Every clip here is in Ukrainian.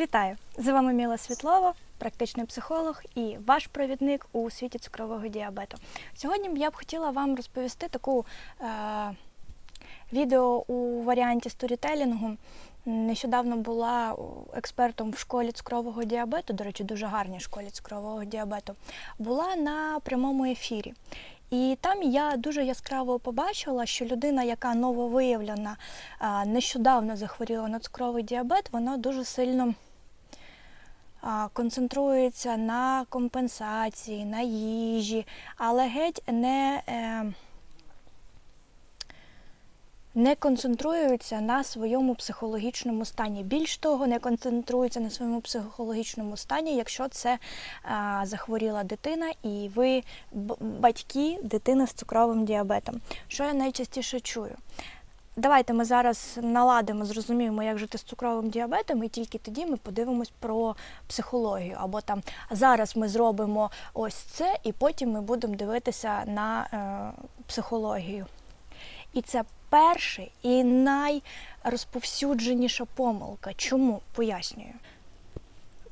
Вітаю! З вами Міла Світлова, практичний психолог і ваш провідник у світі цукрового діабету. Сьогодні я б хотіла вам розповісти таку е, відео у варіанті сторітелінгу. Нещодавно була експертом в школі цукрового діабету, до речі, дуже гарній школі цукрового діабету, була на прямому ефірі. І там я дуже яскраво побачила, що людина, яка нововиявлена, нещодавно захворіла на цукровий діабет, вона дуже сильно концентрується на компенсації, на їжі, але геть не, е, не концентруються на своєму психологічному стані. Більш того, не концентруються на своєму психологічному стані, якщо це захворіла дитина і ви батьки дитини з цукровим діабетом. Що я найчастіше чую? Давайте ми зараз наладимо, зрозуміємо, як жити з цукровим діабетом, і тільки тоді ми подивимось про психологію. Або там зараз ми зробимо ось це, і потім ми будемо дивитися на е, психологію. І це перший і найрозповсюдженіша помилка. Чому? Пояснюю.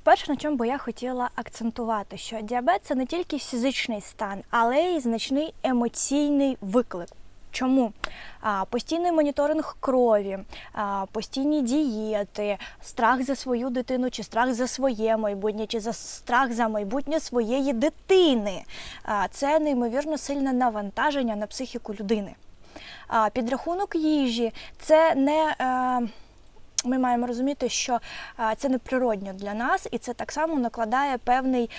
Перше, на чому я хотіла акцентувати, що діабет це не тільки фізичний стан, але й значний емоційний виклик. Чому? Постійний моніторинг крові, постійні дієти, страх за свою дитину, чи страх за своє майбутнє, чи за страх за майбутнє своєї дитини. Це неймовірно сильне навантаження на психіку людини. Підрахунок їжі це не. Е, ми маємо розуміти, що це неприродньо для нас, і це так само накладає певний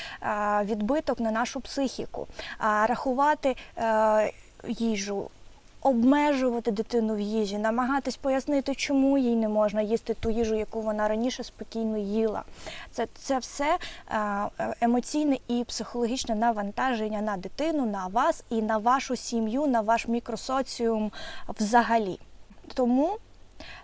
відбиток на нашу психіку. А, рахувати е, їжу. Обмежувати дитину в їжі, намагатись пояснити, чому їй не можна їсти ту їжу, яку вона раніше спокійно їла. Це, це все е, емоційне і психологічне навантаження на дитину, на вас і на вашу сім'ю, на ваш мікросоціум взагалі. Тому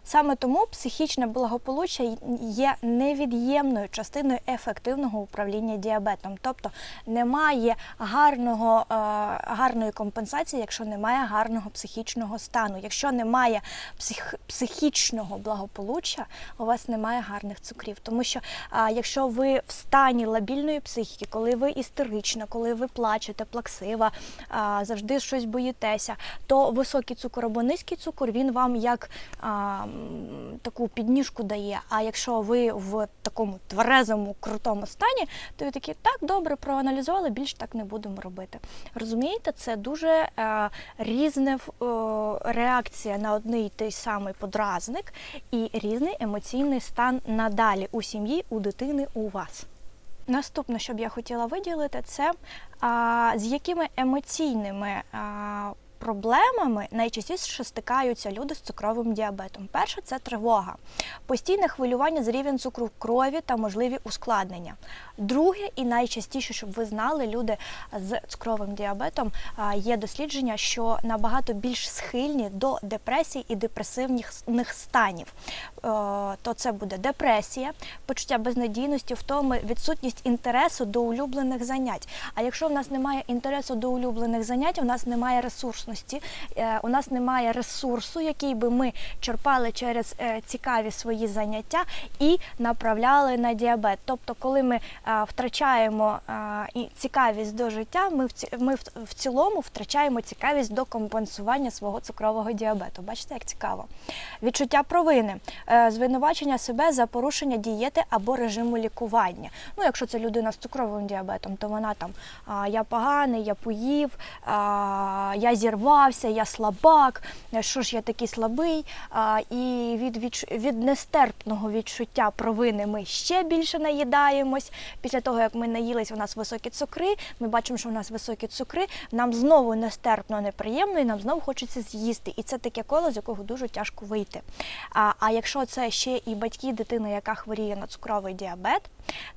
Саме тому психічне благополуччя є невід'ємною частиною ефективного управління діабетом. Тобто немає гарного, е, гарної компенсації, якщо немає гарного психічного стану. Якщо немає псих, психічного благополуччя, у вас немає гарних цукрів. Тому що якщо ви в стані лабільної психіки, коли ви істерична, коли ви плачете, плаксива, завжди щось боїтеся, то високий цукор або низький цукор він вам як а, таку підніжку дає. А якщо ви в такому тверезому, крутому стані, то ви такі так добре проаналізували, більш так не будемо робити. Розумієте, це дуже е, різна е, реакція на одний і той самий подразник і різний емоційний стан надалі у сім'ї, у дитини, у вас. Наступне, що б я хотіла виділити, це а, з якими емоційними а, проблемами найчастіше стикаються люди з цукровим діабетом. Перше це тривога, постійне хвилювання з рівень цукру в крові та можливі ускладнення. Друге, і найчастіше, щоб ви знали, люди з цукровим діабетом є дослідження, що набагато більш схильні до депресії і депресивних станів. Е, То це буде депресія, почуття безнадійності, втоми, відсутність інтересу до улюблених занять. А якщо в нас немає інтересу до улюблених занять, у нас немає ресурсності, е, у нас немає ресурсу, який би ми черпали через е, цікаві свої заняття і направляли на діабет. Тобто, коли ми е, втрачаємо цікавість до життя, ми в цілому втрачаємо цікавість до компенсування свого цукрового діабету. Бачите, як цікаво. Відчуття провини, звинувачення себе за порушення дієти або режиму лікування. Ну, якщо це людина з цукровим діабетом, то вона там я поганий, я поїв, я зірвався, я слабак, е, що ж я такий слабий. І від, відч- від нестерпного відчуття провини ми ще більше наїдаємось. Після того, як ми наїлись, у нас високі цукри, ми бачимо, що у нас високі цукри, нам знову нестерпно, неприємно, і нам знову хочеться з'їсти. І це таке коло, з якого дуже тяжко вийти. А, а якщо це ще і батьки дитини, яка хворіє на цукровий діабет,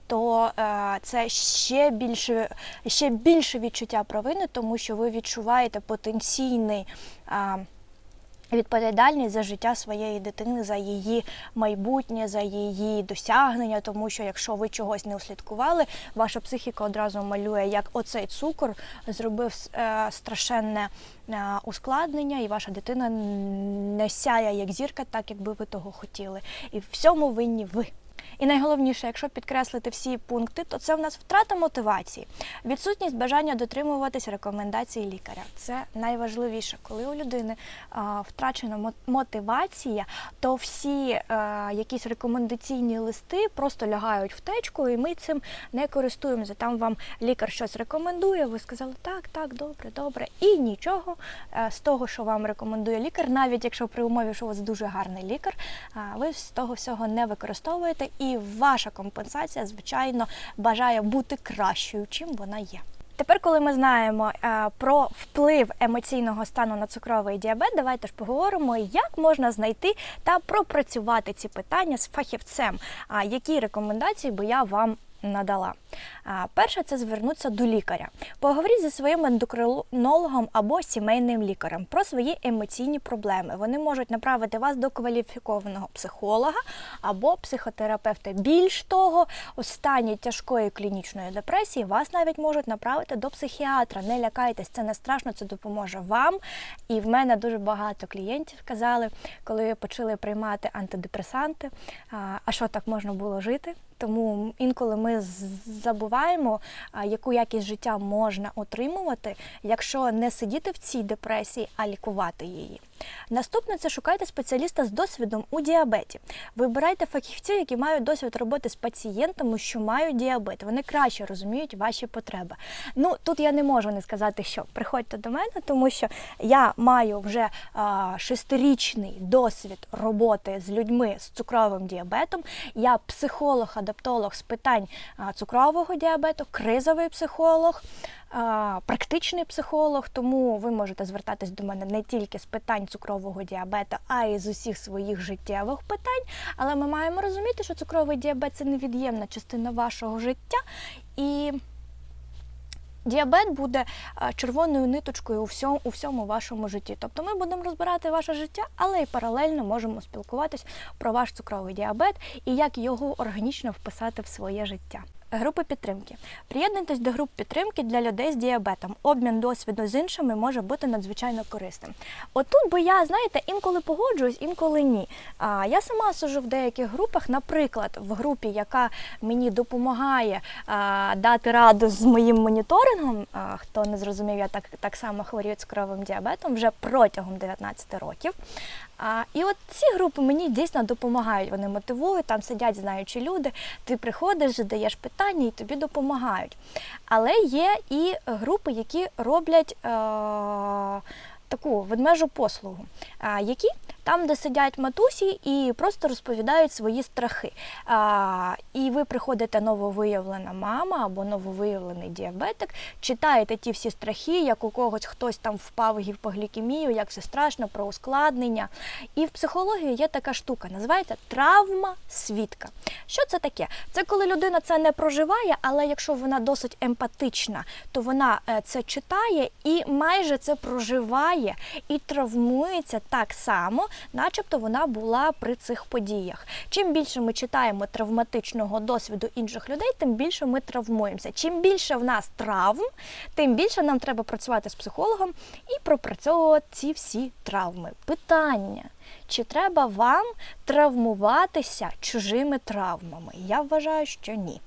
то е, це ще більше, ще більше відчуття провини, тому що ви відчуваєте потенційний. Е, Відповідальність за життя своєї дитини, за її майбутнє, за її досягнення, тому що якщо ви чогось не услідкували, ваша психіка одразу малює, як оцей цукор зробив е, страшенне ускладнення, і ваша дитина не сяє як зірка, так якби ви того хотіли. І в всьому винні ви. І найголовніше, якщо підкреслити всі пункти, то це в нас втрата мотивації, відсутність бажання дотримуватись рекомендацій лікаря. Це найважливіше, коли у людини а, втрачена мо- мотивація, то всі а, якісь рекомендаційні листи просто лягають в течку, і ми цим не користуємося. Там вам лікар щось рекомендує. Ви сказали так, так, добре, добре, і нічого е, з того, що вам рекомендує лікар, навіть якщо при умові, що у вас дуже гарний лікар, а, ви з того всього не використовуєте, і ваша компенсація, звичайно, бажає бути кращою, чим вона є. Тепер, коли ми знаємо е, про вплив емоційного стану на цукровий діабет, давайте ж поговоримо, як можна знайти та пропрацювати ці питання з фахівцем. А які рекомендації би я вам надала? Перше, це звернутися до лікаря. Поговоріть зі своїм ендокринологом або сімейним лікарем про свої емоційні проблеми. Вони можуть направити вас до кваліфікованого психолога або психотерапевта. Більш того, у стані тяжкої клінічної депресії вас навіть можуть направити до психіатра. Не лякайтесь, це не страшно, це допоможе вам. І в мене дуже багато клієнтів казали, коли почали приймати антидепресанти, а що так можна було жити. Тому інколи ми з- забуваємо, яку якість життя можна отримувати, якщо не сидіти в цій депресії, а лікувати її. Наступне це шукайте спеціаліста з досвідом у діабеті. Вибирайте фахівців, які мають досвід роботи з пацієнтами, що мають діабет. Вони краще розуміють ваші потреби. Ну тут я не можу не сказати, що приходьте до мене, тому що я маю вже а, шестирічний досвід роботи з людьми з цукровим діабетом. Я психолог-адаптолог з питань цукрового діабету, кризовий психолог. а, Практичний психолог, тому ви можете звертатись до мене не тільки з питань цукрового діабета, а й з усіх своїх життєвих питань. Але ми маємо розуміти, що цукровий діабет це невід'ємна частина вашого життя. І Діабет буде е, червоною ниточкою у всьому, у всьому вашому житті. Тобто ми будемо розбирати ваше життя, але й паралельно можемо спілкуватись про ваш цукровий діабет і як його органічно вписати в своє життя. Групи підтримки. Приєднуйтесь до груп підтримки для людей з діабетом. Обмін досвіду з іншими може бути надзвичайно корисним. Отут би я, знаєте, інколи погоджуюсь, інколи ні. А, я сама сижу в деяких групах, наприклад, в групі, яка мені допомагає а, дати раду з моїм моніторингом. А, хто не зрозумів, я так, так само хворію цукровим діабетом вже протягом 19 років. А, і от ці групи мені дійсно допомагають. Вони мотивують, там сидять знаючі люди. Ти приходиш, задаєш питання і тобі допомагають. Але є і групи, які роблять е, таку ведмежу послугу, а, які там, де сидять матусі і просто розповідають свої страхи. А, і ви приходите нововиявлена мама або нововиявлений діабетик, читаєте ті всі страхи, як у когось хтось там впав гіпоглікемію, як все страшно, про ускладнення. І в психології є така штука, називається травма свідка. Що це таке? Це коли людина це не проживає, але якщо вона досить емпатична, то вона е, це читає і майже це проживає і травмується так само, начебто вона була при цих подіях. Чим більше ми читаємо травматичного досвіду інших людей, тим більше ми травмуємося. Чим більше в нас травм, тим більше нам треба працювати з психологом і пропрацьовувати ці всі травми. Питання. Чи треба вам травмуватися чужими травмами? Я вважаю, що ні.